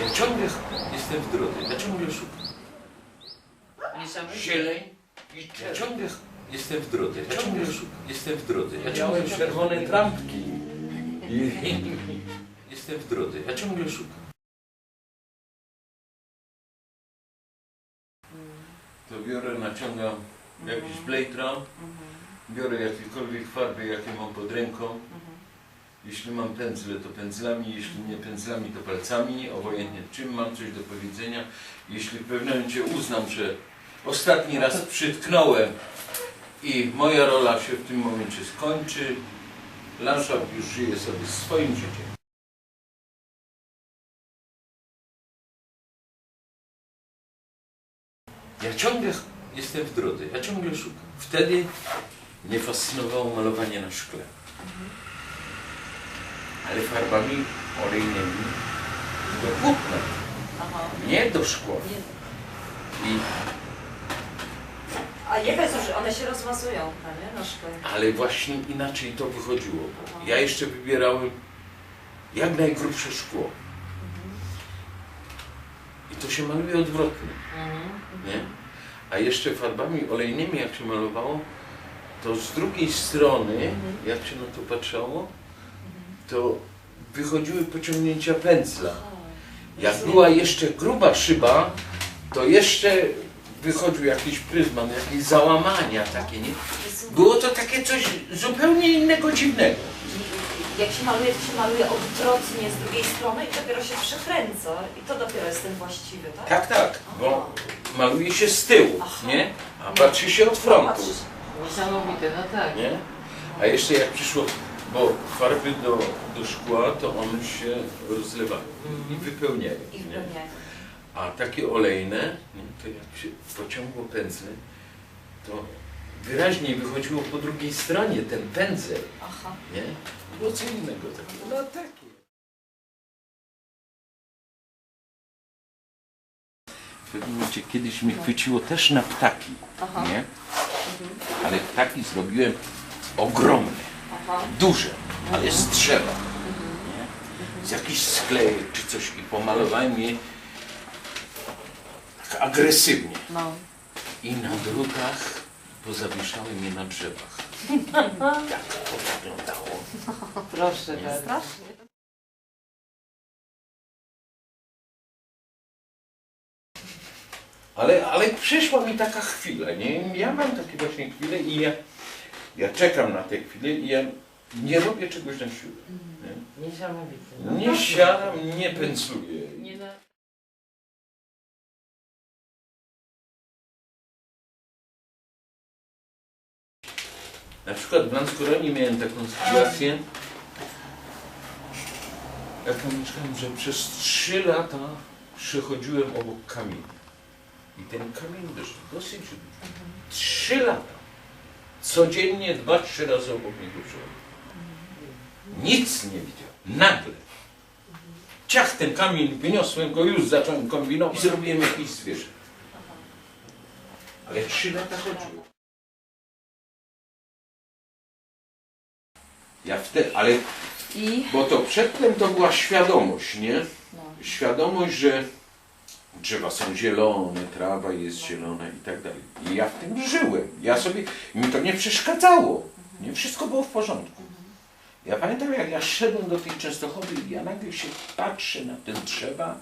Ja ciągle jestem w drodze, ja ciągle szukam. Zieleń i Ja ciągle jestem w drodze, ja ciągle szukam. Jestem w drodze, ja ciągle Miałem szukam. czerwone trampki. Jestem w drodze, ja ciągle szukam. To biorę, naciągam jakiś blejtra, biorę jakiekolwiek farby, jakie mam pod ręką. Jeśli mam pędzle, to pędzlami, jeśli nie pędzlami, to palcami, obojętnie czym mam coś do powiedzenia. Jeśli w pewnym momencie uznam, że ostatni raz przytknąłem i moja rola się w tym momencie skończy, landschaft już żyje sobie swoim życiem. Ja ciągle jestem w drodze, ja ciągle szukam. Wtedy mnie fascynowało malowanie na szkle. Ale farbami olejnymi do płótna, Aha. nie do szkła. I, A jaka jest różnica? One się rozmazują, nie? Na szkle. ale właśnie inaczej to wychodziło. Ja jeszcze wybierałem jak najgrubsze szkło. I to się maluje odwrotnie. Nie? A jeszcze farbami olejnymi, jak się malowało, to z drugiej strony, jak się na to patrzało, to wychodziły pociągnięcia pędzla. Jak była jeszcze gruba szyba, to jeszcze wychodził jakiś pryzmat, jakieś załamania takie, nie? Było to takie coś zupełnie innego, dziwnego. Jak się maluje, to się maluje odwrotnie z drugiej strony i dopiero się przekręca. I to dopiero jest ten właściwy, tak? Tak, tak, bo maluje się z tyłu, Aha. nie? A patrzy się od frontu. Niesamowite, no tak. Nie? A jeszcze jak przyszło, bo farby do, do szkła, to one się rozlewają i wypełniają. I wypełniają. A takie olejne, nie, to jak się pociągło pędzle, to wyraźnie wychodziło po drugiej stronie ten pędzel. Aha. Nie? Było co innego takiego. No takie. W pewnym momencie kiedyś mnie chwyciło też na ptaki, Aha. nie? Ale ptaki zrobiłem ogromne, Aha. duże, ale z drzewa, nie? Z jakichś sklejek czy coś i pomalowałem je tak agresywnie. No. I na drutach pozawieszałem je na drzewach. Tak to wyglądało. Proszę bardzo. Ale, ale przyszła mi taka chwila, nie? Ja mam takie właśnie chwile i ja, ja czekam na tę chwilę i ja nie robię czegoś na siłę. Nie, Niesamowite. No nie tak. siadam, nie. Nie na... Przykład w Lanskoronie miałem taką sytuację, jak tam mieszkałem, że przez trzy lata przechodziłem obok kamienia. I ten kamień też dosyć duży. Trzy lata. Codziennie dwa, trzy razy obok niego przechodziłem. Nic nie widział. Nagle. Ciach ten kamień, wyniosłem go, już zacząłem kombinować i zrobiłem jakiś zwierzę. Ale trzy lata chodziłem. Ja wtedy, ale I? bo to przedtem to była świadomość, nie? No. Świadomość, że drzewa są zielone, trawa jest zielona i tak dalej. I ja w tym żyłem. Ja sobie, mi to nie przeszkadzało. Nie wszystko było w porządku. Ja pamiętam, jak ja szedłem do tej Częstochowy i ja nagle się patrzę na te drzewa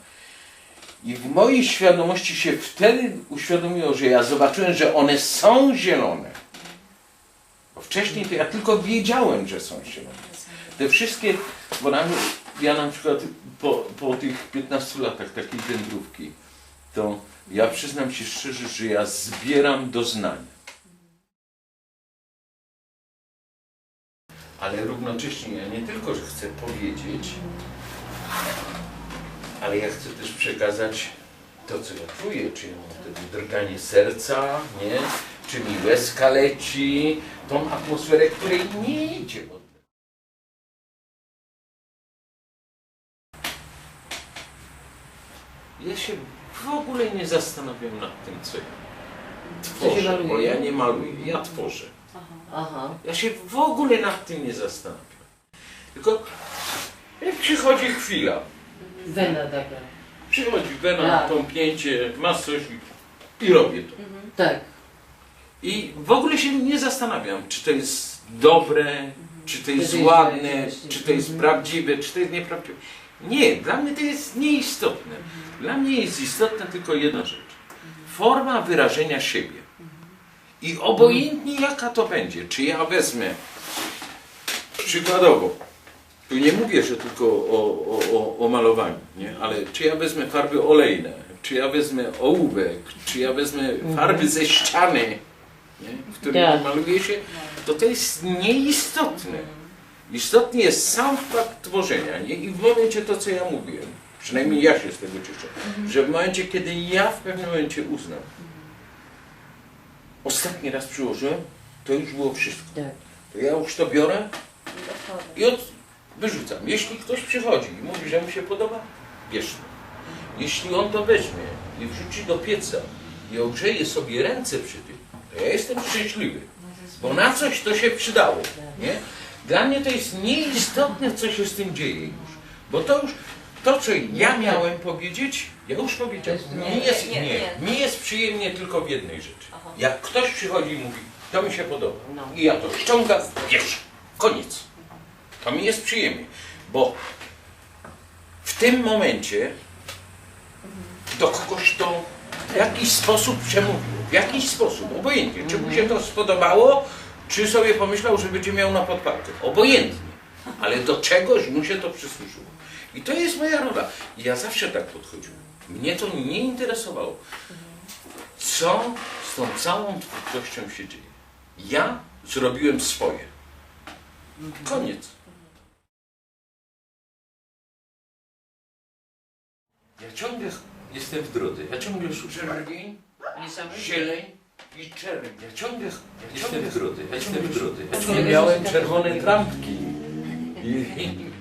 i w mojej świadomości się wtedy uświadomiło, że ja zobaczyłem, że one są zielone. Bo wcześniej to ja tylko wiedziałem, że są zielone. Te wszystkie, bo nam, ja na przykład po, po tych 15 latach takiej wędrówki, to ja przyznam się szczerze, że ja zbieram doznania. Ale równocześnie ja nie tylko, że chcę powiedzieć, ale ja chcę też przekazać to, co ja czuję, czy ja mam drganie serca, nie? czy mi łezka leci, tą atmosferę, której nie idzie od Ja się w ogóle nie zastanawiam nad tym, co ja tworzę, bo ja nie maluję, ja tworzę. Aha. Ja się w ogóle nad tym nie zastanawiam. Tylko jak przychodzi chwila, Wena taka. Przychodzi wena, Tak. tąpnięcie, masz coś i, i robię to. Tak. I w ogóle się nie zastanawiam, czy to jest dobre, czy to jest to jest ładne, czy to jest Mhm. prawdziwe, czy to jest nieprawdziwe. Nie, dla mnie to jest nieistotne. Dla mnie jest istotna tylko jedna rzecz. Forma wyrażenia siebie. I obojętnie jaka to będzie, czy ja wezmę przykładowo, tu nie mówię, że tylko o, o, o, malowaniu, nie? ale czy ja wezmę farby olejne, czy ja wezmę ołówek, czy ja wezmę farby ze ściany, nie? w której Tak. maluje się, to to jest nieistotne. Istotny jest sam fakt tworzenia. Nie? I w momencie to, co ja mówiłem, przynajmniej ja się z tego cieszę, że w momencie, kiedy ja w pewnym momencie uznam, ostatni raz przyłożyłem, to już było wszystko. Tak. To ja już to biorę i od, wyrzucam. Jeśli ktoś przychodzi i mówi, że mu się podoba, bierz to. Jeśli on to weźmie i wrzuci do pieca i ogrzeje sobie ręce przy tym, to ja jestem szczęśliwy. Bo na coś to się przydało. Nie? Dla mnie to jest nieistotne, co się z tym dzieje już. Bo to już, to co ja miałem powiedzieć, ja już powiedziałem. Nie, jest, nie, nie, jest przyjemnie tylko w jednej rzeczy. Jak ktoś przychodzi i mówi, to mi się podoba. No. I ja to ściągam, wiesz, koniec. To mi jest przyjemnie. Bo w tym momencie do kogoś to w jakiś sposób przemówił. W jakiś sposób, obojętnie. Czy mu się to spodobało, czy sobie pomyślał, że będzie miał na podparkę. Obojętnie. Ale do czegoś mu się to przysłużyło. I to jest moja rola. I ja zawsze tak podchodziłem. Mnie to nie interesowało. Co z tą całą twórczością się dzieje? Ja zrobiłem swoje. Koniec. Ja ciągle jestem w drodze. Ja ciągle szukam czerwień, zieleń i czerwień. Ja ciągle ja jestem w drodze. Ja jestem. Ja ciągle miałem czerwone trampki. I,